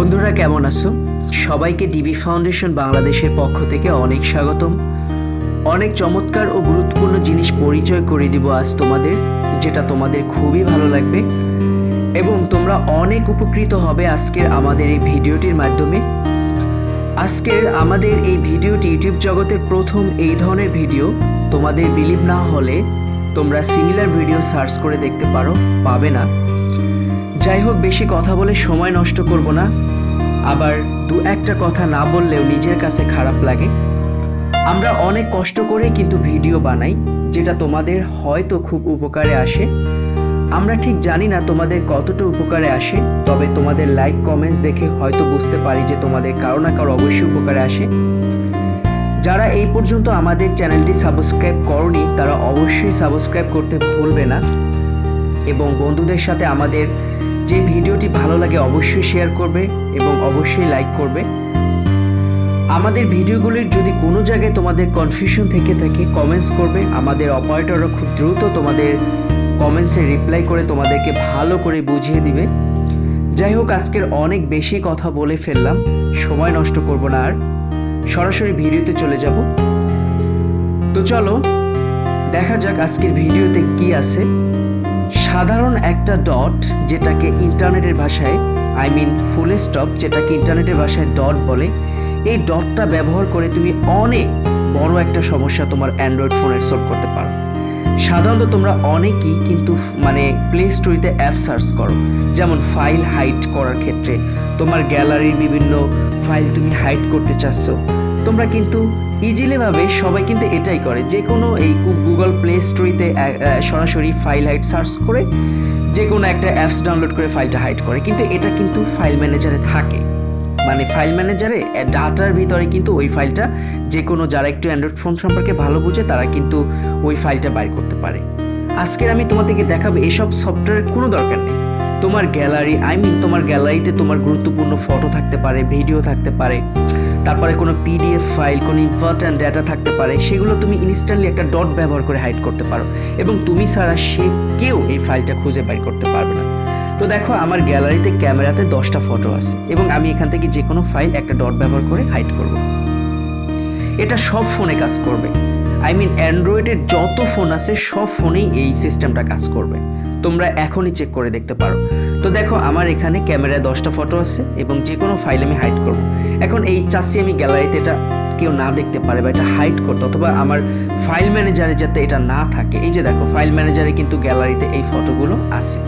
বন্ধুরা, কেমন আছো? সবাইকে ডিবি ফাউন্ডেশন বাংলাদেশের পক্ষ থেকে অনেক স্বাগতম। অনেক চমৎকার ও গুরুত্বপূর্ণ জিনিস পরিচয় করে দিব আজ তোমাদের, যেটা তোমাদের খুবই ভালো লাগবে। এবং তোমরা অনেক উপকৃত হবে আজকের আমাদের এই ভিডিওটির মাধ্যমে। আজকের আমাদের এই ভিডিওটি ইউটিউব জগতের প্রথম এই ধরনের ভিডিও। তোমাদের বিলিভ না হলে তোমরা সিমিলার ভিডিও সার্চ করে দেখতে পারো, পাবে না। যাই হোক, বেশি কথা বলে সময় নষ্ট করব না। আবার দু একটা কথা না বললেও নিজের কাছে খারাপ লাগে। আমরা অনেক কষ্ট করে কিন্তু ভিডিও বানাই, যেটা তোমাদের হয়তো খুব উপকারে আসে। আমরা ঠিক জানি না তোমাদের কতটা উপকারে আসে, তবে তোমাদের লাইক, কমেন্টস দেখে হয়তো বুঝতে পারি যে তোমাদের কারও না কারও অবশ্যই উপকারে আসে। যারা এই পর্যন্ত আমাদের চ্যানেলটি সাবস্ক্রাইব করনি, তারা অবশ্যই সাবস্ক্রাইব করতে ভুলবে না। এবং বন্ধুদের সাথে আমাদের যে ভিডিওটি ভালো লাগে অবশ্যই শেয়ার করবে এবং অবশ্যই লাইক করবে। আমাদের ভিডিওগুলির যদি কোনো জায়গায় তোমাদের কনফিউশন থেকে থাকে কমেন্টস করবে। আমাদের অপারেটররা খুব দ্রুত তোমাদের কমেন্টসে রিপ্লাই করে তোমাদেরকে ভালো করে বুঝিয়ে দিবে। যাই হোক, আজকের অনেক বেশি কথা বলে ফেললাম। সময় নষ্ট করব না আর। সরাসরি ভিডিওতে চলে যাব। তো চলো, দেখা যাক আজকের ভিডিওতে কি আছে। সাধারণ একটা ডট যেটাকে ইন্টারনেটের ভাষায় আই মিন ফুল স্টপ যেটাকে ইন্টারনেটের ভাষায় ডট বলে, এই ডটটা ব্যবহার করে তুমি অনেক বড় একটা সমস্যা তোমার অ্যান্ড্রয়েড ফোনের সলভ করতে পারো। সাধারণত তোমরা অনেকেই কিন্তু মানে প্লে স্টোরিতে অ্যাপ সার্চ করো, যেমন ফাইল হাইড করার ক্ষেত্রে। তোমার গ্যালারির বিভিন্ন ফাইল তুমি হাইড করতে চাচ্ছ তোমরা কিন্তু ইজিলিভাবে সবাই কিন্তু এটাই করে। যে কোনো এই গুগল প্লে স্টোরিতে সরাসরি ফাইল হাইড সার্চ করে যে কোনো একটা অ্যাপস ডাউনলোড করে ফাইলটা হাইড করে। কিন্তু এটা কিন্তু ফাইল ম্যানেজারে থাকে। মানে ফাইল ম্যানেজারে ডাটার ভিতরে কিন্তু ওই ফাইলটা যে কোনো যারা একটু অ্যান্ড্রয়েড ফোন সম্পর্কে ভালো বুঝে, তারা কিন্তু ওই ফাইলটা বাইর করতে পারে। আজকের আমি তোমাদেরকে দেখাবো এসব সফটওয়্যারের কোনো দরকার নেই। তোমার গ্যালারি আই মিন তোমার গ্যালারিতে তোমার গুরুত্বপূর্ণ ফটো থাকতে পারে ভিডিও থাকতে পারে। তারপরে কোনো পিডিএফ ফাইল কোনো ইম্পর্ট্যান্ট ডেটা থাকতে পারে, সেগুলো তুমি ইনস্ট্যান্টলি একটা ডট ব্যবহার করে হাইড করতে পারো। এবং তুমি ছাড়া সে কেউ এই ফাইলটা খুঁজে বাইর করতে পারবে না। তো দেখো, আমার গ্যালারিতে ক্যামেরাতে দশটা ফটো আছে এবং আমি এখান থেকে যে কোনো ফাইল একটা ডট ব্যবহার করে হাইড করব। এটা সব ফোনে কাজ করবে। আই মিন অ্যান্ড্রয়েডের যত ফোন আছে, সব ফোনেই এই সিস্টেমটা কাজ করবে। তোমরা এখনই চেক করে দেখতে পারো। তো দেখো, আমার এখানে ক্যামেরায় দশটা ফটো আছে এবং যে কোনো ফাইল আমি হাইড করব। এখন এই চাষি আমি গ্যালারিতে এটা কেউ না দেখতে পারে বা এটা হাইড করতে, অথবা আমার ফাইল ম্যানেজারে যাতে এটা না থাকে। এই যে দেখো ফাইল ম্যানেজারে কিন্তু গ্যালারিতে এই ফটোগুলো আছে।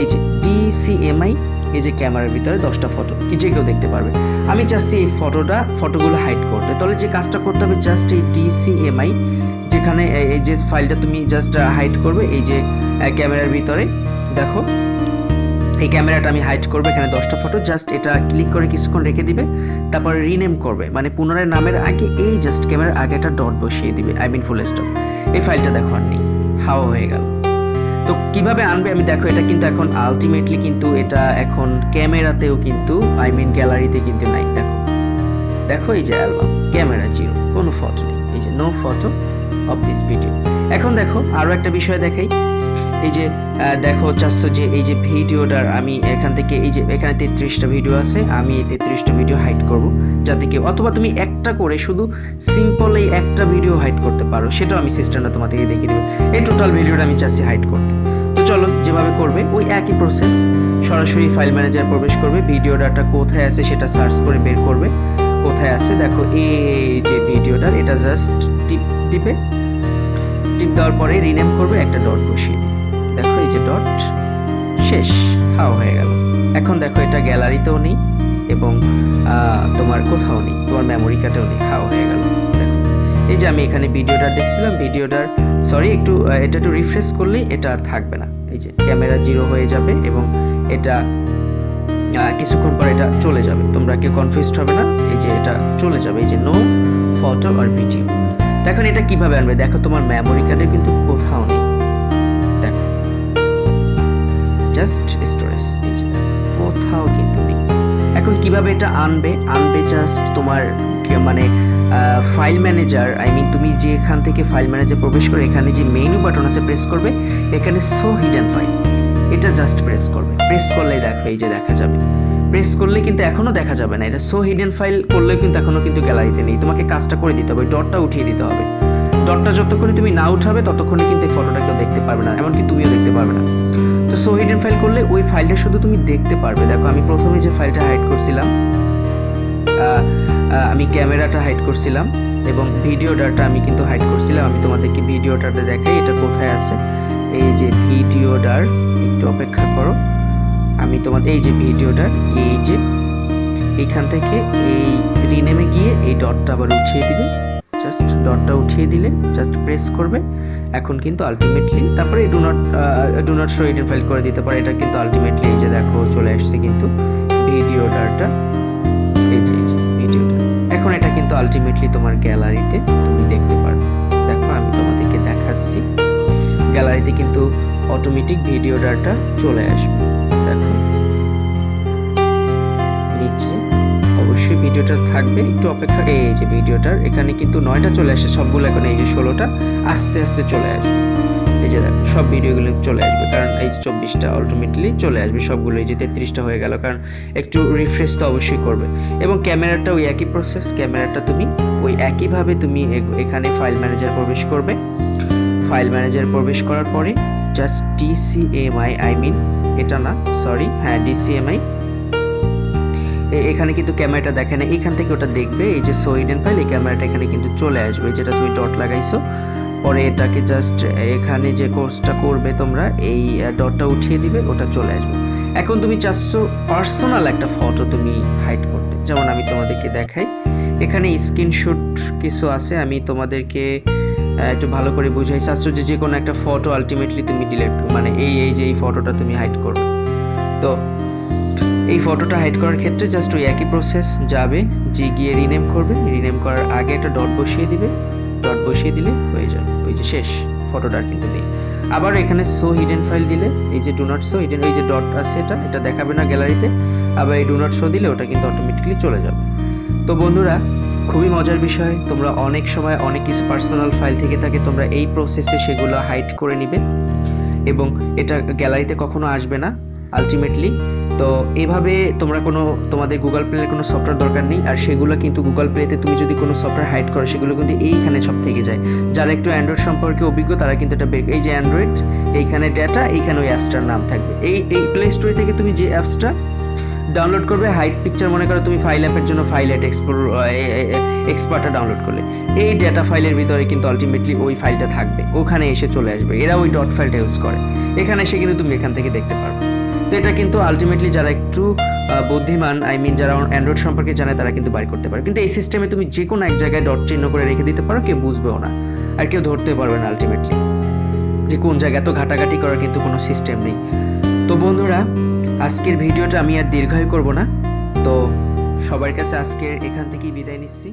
এই যে ডিসিএমআই এই যে ক্যামেরার ভিতরে দশটা ফটো কি যে কেউ দেখতে পারবে। আমি চাচ্ছি এই ফটোটা ফটোগুলো হাইড করতে তাহলে যে কাজটা করতে হবে জাস্ট এই ডিসিএমআই যেখানে এই যে ফাইলটা তুমি জাস্ট হাইড করবে, এই যে ক্যামেরার ভিতরে, দেখো। এই ক্যামেরাটা আমি হাইড করব, এখানে দশটা ফটো জাস্ট এটা ক্লিক করে কিছুক্ষণ রেখে দিবে, তারপর রিনেম করবে। মানে পুনরায় নামের আগে এই জাস্ট ক্যামেরার আগে একটা ডট বসিয়ে দিবে আই মিন ফুল স্টপ এই ফাইলটা দেখো আর নেই। হাওয়া হয়ে গেল। তো কীভাবে আনবে? আমি দেখো, এটা কিন্তু এখন আলটিমেটলি কিন্তু এটা এখন ক্যামেরাতেও কিন্তু আই মিন গ্যালারিতে কিন্তু নাই। দেখো দেখো এই যে অ্যালবাম ক্যামেরা জিরো কোনো ফটো নেই। এই যে no photo of this video এখন দেখো আরও একটা বিষয় দেখাই। এই যে দেখো চাচ্ছ যে এই যে ভিডিওটার আমি এখান থেকে এই যে এখানে তেত্রিশটা ভিডিও আছে, আমি এই তেত্রিশটা ভিডিও হাইড করব। যাতে কেউ অথবা তুমি একটা করে শুধু সিম্পল এই একটা ভিডিও হাইড করতে পারো, সেটাও আমি সিস্টেমটা তোমাদেরকে দেখিয়ে দেবো। এই টোটাল ভিডিওটা আমি চাচ্ছি হাইড করতে। তো চলো, যেভাবে করবে, ওই একই প্রসেস সরাসরি ফাইল ম্যানেজার প্রবেশ করবে ভিডিও ডাটা কোথায় আছে সেটা সার্চ করে বের করবে। কোথায় আছে? দেখো, এই যে ভিডিওটা এটা জাস্ট টিপ টিপে টিপ দেওয়ার পরে রিনেম করবে, একটা ডট বসিয়ে। যে ডট শেষ, হাও হয়ে গেল। এখন দেখো এটা গ্যালারিতেও নেই এবং তোমার কোথাও নেই, তোমার মেমোরি কার্ডেও নেই, হাও হয়ে গেল। দেখো, এই যে আমি এখানে ভিডিওটা দেখছিলাম, ভিডিওটার সরি একটু এটা একটু রিফ্রেশ করলেই এটা আর থাকবে না। এই যে ক্যামেরা জিরো হয়ে যাবে এবং এটা কিছুক্ষণ পর এটা চলে যাবে। তোমরা কেউ কনফিউজড হবে না, এই যে এটা চলে যাবে, এই যে নো ফটো আর ভিডিও দেখো এটা কীভাবে আনবে? দেখো তোমার মেমোরি কার্ডে কিন্তু কোথাও নেই। জাস্ট স্টোরেজ এই যে, কোথাও কিন্তু নেই। এখন কীভাবে এটা আনবে? আনবে জাস্ট তোমার মানে ফাইল ম্যানেজার আই মিন তুমি যে এখান থেকে ফাইল ম্যানেজার প্রবেশ করে এখানে যে মেনু বাটন আছে প্রেস করবে, এখানে সো হিডেন ফাইল এটা জাস্ট প্রেস করবে। প্রেস করলেই দেখো, এই যে দেখা যাবে। প্রেস করলে কিন্তু এখনও দেখা যাবে না। এটা সো হিডেন ফাইল করলেও কিন্তু এখনও কিন্তু গ্যালারিতে নেই। তোমাকে কাজটা করে দিতে হবে ডটটা উঠিয়ে দিতে হবে। ডটটা যতক্ষণে তুমি না উঠাবে, ততক্ষণে কিন্তু এই ফটোটা কেউ দেখতে পারবে না। এমনকি তুমিও দেখতে পারবে না। তো সো হিডেন ফাইল করলে ওই ফাইলটা শুধু তুমি দেখতে পারবে। দেখো, আমি প্রথমে যে ফাইলটা হাইড করছিলাম আমি ক্যামেরাটা হাইড করছিলাম এবং ভিডিও ডাটা আমি কিন্তু হাইড করছিলাম। আমি তোমাদেরকে ভিডিও ডাটা দেখাই এটা কোথায় আছে। এই যে ভিডিও ডার একটু অপেক্ষা করো। আমি তোমাদের, এই যে ভিডিওটার, এই যে এইখান থেকে এই রিনেমে গিয়ে এই ডটটা আবার উঠিয়ে দিবে। জাস্ট ডটটা উঠিয়ে দিলে জাস্ট প্রেস করবে। এখন কিন্তু আলটিমেটলি তারপরে do not do not show it file করে দিতে পারে। এটা কিন্তু আলটিমেটলি এই যে দেখো, চলে আসছে কিন্তু ভিডিও ডাটা এই যে এই যে ভিডিওটা এখন এটা কিন্তু আলটিমেটলি তোমার গ্যালারিতে তুমি দেখতে পারবে দেখো, আমি তোমাদেরকে দেখাচ্ছি। গ্যালারিতে কিন্তু অটোমেটিক ভিডিও ডাটা চলে আসবে। ভিডিওটা থাকবে, একটু অপেক্ষা এই যে ভিডিওটার, এখানে কিন্তু নয়টা চলে আসে, সবগুলো এখন এই যে ষোলোটা, আস্তে আস্তে চলে আসবে। এই যে দেখো, সব ভিডিওগুলো চলে আসবে, কারণ এই যে চব্বিশটা আলটিমেটলি চলে আসবে, সবগুলো এই যে তেত্রিশটা হয়ে গেল, কারণ একটু রিফ্রেশ তো অবশ্যই করবে। এবং ক্যামেরাটা ওই একই প্রসেস ক্যামেরাটা তুমি ওই একইভাবে তুমি এখানে ফাইল ম্যানেজার প্রবেশ করবে। ফাইল ম্যানেজার প্রবেশ করার পরে জাস্ট ডিসিএমআই আই মিন এটা না সরি হ্যাঁ ডিসিএমআই এখানে কিন্তু ক্যামেরাটা দেখে না। এখান থেকে ওটা দেখবে, এই যে সো হিডেন ফাইল এই ক্যামেরাটা এখানে কিন্তু চলে আসবে, যেটা তুমি ডট লাগাইছো। পরে এটাকে জাস্ট এখানে যে কোর্সটা করবে তোমরা, এই ডটটা উঠিয়ে দিবে, ওটা চলে আসবে। এখন তুমি চাচ্ছো পার্সোনাল একটা ফটো তুমি হাইড করতে। যেমন আমি তোমাদেরকে দেখাই। এখানে স্ক্রিনশট কিছু আছে, আমি তোমাদেরকে একটু ভালো করে বুঝাই। চাচ্ছ যে যে কোনো একটা ফটো আলটিমেটলি তুমি ডিলিট মানে এই এই যে এই ফটোটা তুমি হাইড করবে। তো এই ফটোটা হাইড করার ক্ষেত্রে জাস্ট ওই একই প্রসেস যাবে, যে গিয়ে রিনেম করবে রিনেম করার আগে একটা ডট বসিয়ে দিবে ডট বসিয়ে দিলে হয়ে যাবে, ওই যে শেষ ফটোটা কিন্তু নেই। আবার এখানে সো হিডেন ফাইল দিলে, এই যে ডু নট শো হিডেন ওই যে ডট আছে এটা এটা দেখাবে না গ্যালারিতে আবার এই ডু নট শো দিলে ওটা কিন্তু অটোমেটিকলি চলে যাবে। তো বন্ধুরা, খুবই মজার বিষয়, তোমরা অনেক সময় অনেক কিছু পার্সোনাল ফাইল থেকে থাকে, তোমরা এই প্রসেসে সেগুলো হাইড করে নিবে, এবং এটা গ্যালারিতে কখনো আসবে না। আলটিমেটলি তো এভাবে তোমরা কোনো, তোমাদের গুগল প্লের কোনো সফটওয়্যার দরকার নেই, আর সেগুলো কিন্তু গুগল প্লেতে তুমি যদি কোনো সফটওয়্যার হাইড করো, সেগুলো কিন্তু এইখানে সব থেকে যায়। যারা একটু অ্যান্ড্রয়েড সম্পর্কে অভিজ্ঞ, তারা কিন্তু এটা এই যে অ্যান্ড্রয়েড এইখানে ডেটা এইখানে ওই অ্যাপসটার নাম থাকবে। এই এই প্লে স্টোরে থেকে তুমি যে অ্যাপসটা ডাউনলোড করবে হাইট পিকচার মনে করো তুমি ফাইল অ্যাপের জন্য ফাইল অ্যাট এক্সপ্লোর এক্সপার্টটা ডাউনলোড করলে। এই ডেটা ফাইলের ভিতরে কিন্তু আলটিমেটলি ওই ফাইলটা থাকবে। ওখানে এসে চলে আসবে। এরা ওই ডট ফাইলটা ইউজ করে। এখানে এসে কিন্তু তুমি এখান থেকে দেখতে পারবে। তো এটা কিন্তু আলটিমেটলি যারা একটু বুদ্ধিমান আই মিন যারা অ্যান্ড্রয়েড সম্পর্কে জানে তারা কিন্তু বাড়ি করতে পারে কিন্তু এই সিস্টেমে তুমি যে কোনো এক জায়গায় ডট চিহ্ন করে রেখে দিতে পারো, কেউ বুঝবেও না। আর কেউ ধরতে পারবে না আলটিমেটলি যে কোন জায়গায় এত ঘাটাঘাটি করার কিন্তু কোনো সিস্টেম নেই। তো বন্ধুরা, আজকের ভিডিওটা আমি আর দীর্ঘায়ু করব না। তো সবার কাছে আজকের এখান থেকেই বিদায় নিচ্ছি।